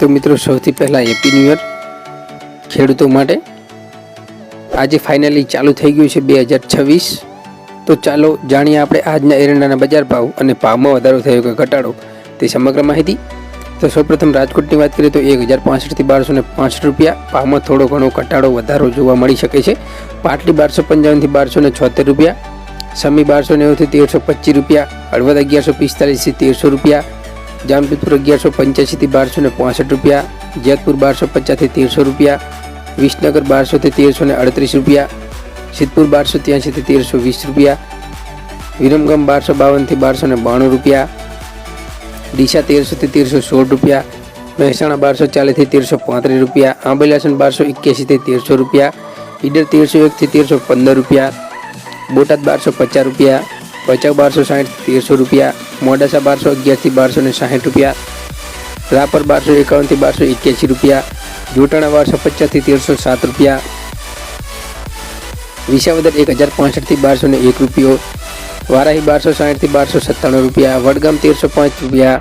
તો મિત્રો, સૌથી પહેલાં હેપી ન્યૂ યર ખેડૂતો માટે. આજે ફાઇનલી ચાલુ થઈ ગયું છે બે હજાર છવ્વીસ. તો ચાલો જાણીએ આપણે આજના એરંડાના બજાર ભાવ અને ભાવમાં વધારો થયો કે ઘટાડો તે સમગ્ર માહિતી. તો સૌપ્રથમ રાજકોટની વાત કરીએ તો એક હજાર પાંસઠથી બારસો ને પાંસઠ રૂપિયા. ભાવમાં થોડો ઘણો ઘટાડો, વધારો જોવા મળી શકે છે. પાટલી બારસો પંચાવનથી બારસો ને છોતેર રૂપિયા. સમી બારસો નેવુંથી તેરસો પચીસ રૂપિયા. હળવદ અગિયારસો પિસ્તાલીસથી તેરસો રૂપિયા. જામજોધપુર અગિયારસો પંચ્યાસીથી બારસો ને પાંસઠ રૂપિયા, જેતપુર બારસો પચાસથી તેરસો રૂપિયા, વિસનગર બારસોથી તેરસો ને અડત્રીસ રૂપિયા, સિદ્ધપુર બારસો ત્યાંસીથી તેરસો વીસ રૂપિયા, વિરમગામ બારસો બાવનથી બારસો ને બાણું રૂપિયા, ડીસા તેરસોથી તેરસો સોળ રૂપિયા, મહેસાણા બારસો ચાલીસથી તેરસો પાંત્રીસ રૂપિયા આંબેલાસન બારસો એક્યાસીથી તેરસો રૂપિયા, ઈડર તેરસો એકથી તેરસો પંદર રૂપિયા, બોટાદ બારસો પચાસ રૂપિયા ભચાઉ બારસો સાહીઠ તેરસો રૂપિયા, મોડાસા બારસો અગિયારથી બારસો ને સાઠ રૂપિયા, રાપર બારસો એકાવનથી બારસો એક્યાસી રૂપિયા, જોટાણા બારસો પચાસથી તેરસો સાત રૂપિયા, વિસાવદર એક હજાર પાસઠથી બારસો ને એક રૂપિયો, વારાહી બારસો સાઠથી બારસો સત્તાણું રૂપિયા, વડગામ તેરસો પાંચ રૂપિયા,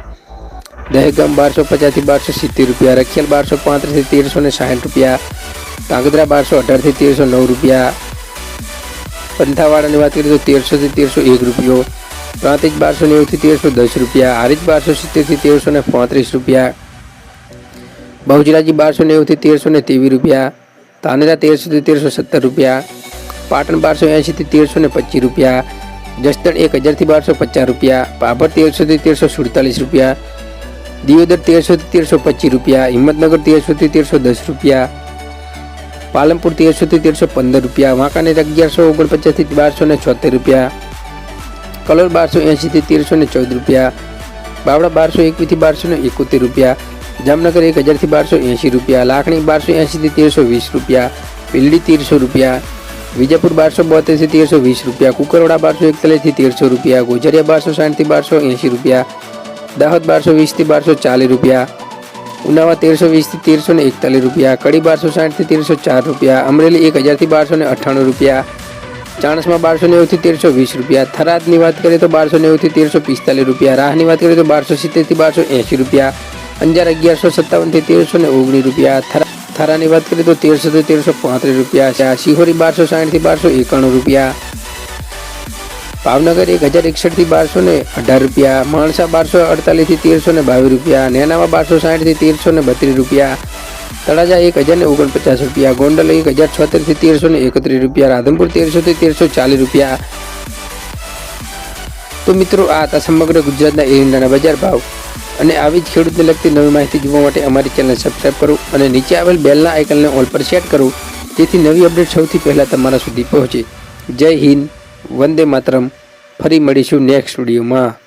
દહેગામ બારસો પચાસથી બારસો સિત્તેર રૂપિયા, રખિયાલ બારસો પાંત્રીસથી તેરસો ને સાઠ રૂપિયા, કાંગદરા બારસો અઢારથી તેરસો નવ રૂપિયા પંથાવાડાની વાત કરીએ તો તેરસોથી તેરસો એક રૂપિયો પ્રાંતિજ બારસો નેવુંથી તેરસો દસ રૂપિયા હારીજ બારસો સિત્તેરથી તેરસો ને પાંત્રીસ રૂપિયા બહુજરાજી બારસો નેવુંથી તેરસો ને ત્રેવીસ રૂપિયા તાનેરા તેરસોથી તેરસો સત્તર રૂપિયા, પાટણ બારસો એંશીથી તેરસો ને પચીસ રૂપિયા, જસદણ એક હજારથી બારસો પચાસ રૂપિયા પાભર તેરસોથી તેરસો સુડતાલીસ રૂપિયા, દિયોદર તેરસોથી તેરસો પચીસ રૂપિયા, હિંમતનગર તેરસોથી તેરસો દસ રૂપિયા પાલનપુર તેરસોથી તેરસો પંદર રૂપિયા, વાંકાનેર અગિયારસો ઓગણપચાસથી બારસો ને છોતેર રૂપિયા, કલોલ બારસો એંશીથી તેરસો ને ચૌદ રૂપિયા બાવડા બારસો એકવીસથી બારસો ને એકોતેર રૂપિયા, જામનગર એક હજારથી બારસો એંશી રૂપિયા, લાખણી બારસો એંશીથી તેરસો વીસ રૂપિયા, પીલડી તેરસો રૂપિયા, વિજાપુર બારસો બોતેરથી તેરસો વીસ રૂપિયા, કુકરવાડા બારસો એકતાલીસથી તેરસો રૂપિયા, ગોજરિયા બારસો સાઠથી બારસો એંશી રૂપિયા, દાહોદ બારસો વીસથી બારસો ચાલીસ રૂપિયા ઉનાવા તેરસો વીસથી તેરસો ને એકતાલીસ રૂપિયા કડી બારસો સાઠથી તેરસો ચાર રૂપિયા, અમરેલી એક હજારથી બારસો ને અઠ્ઠાણું રૂપિયા, ચાણસમાં બારસો નેવુંથી તેરસો વીસ રૂપિયા, થરાદની વાત કરીએ તો બારસો નેવુંથી તેરસો પિસ્તાલીસ રૂપિયા, રાહની વાત કરીએ તો બારસો સિત્તેરથી બારસો એંશી રૂપિયા, અંજાર અગિયારસો સત્તાવનથી તેરસો ને ઓગણીસ રૂપિયા, થરા, થરાની વાત કરીએ તો તેરસોથી તેરસો પાંત્રીસ રૂપિયા, શિહોરી બારસો સાઠથી બારસો એકાણું રૂપિયા ભાવનગર એક હજાર એકસઠથી બારસો ને અઢાર રૂપિયા, માણસા બારસો અડતાલીસથી તેરસો ને બાવીસ રૂપિયા નેનામાં બારસો સાઠથી તેરસો ને બત્રીસ રૂપિયા, તળાજા એક હજાર ને ઓગણપચાસ રૂપિયા, ગોંડલ એક હજાર છોતેરથી તેરસો ને એકત્રીસ રૂપિયા, રાધનપુર તેરસોથી તેરસો ચાલીસ રૂપિયા. તો મિત્રો, આ હતા સમગ્ર ગુજરાતના એરંડાના બજાર ભાવ. અને આવી જ ખેડૂતને લગતી નવી માહિતી જોવા માટે અમારી ચેનલ સબસ્ક્રાઈબ કરો અને નીચે આવેલ બેલના આઇકનને ઓલ પર સેટ કરો, જેથી નવી અપડેટ સૌથી પહેલાં તમારા સુધી પહોંચે. જય હિન્દ. વંદે માતરમ. ફરી મળીશું નેક્સ્ટ વિડીયોમાં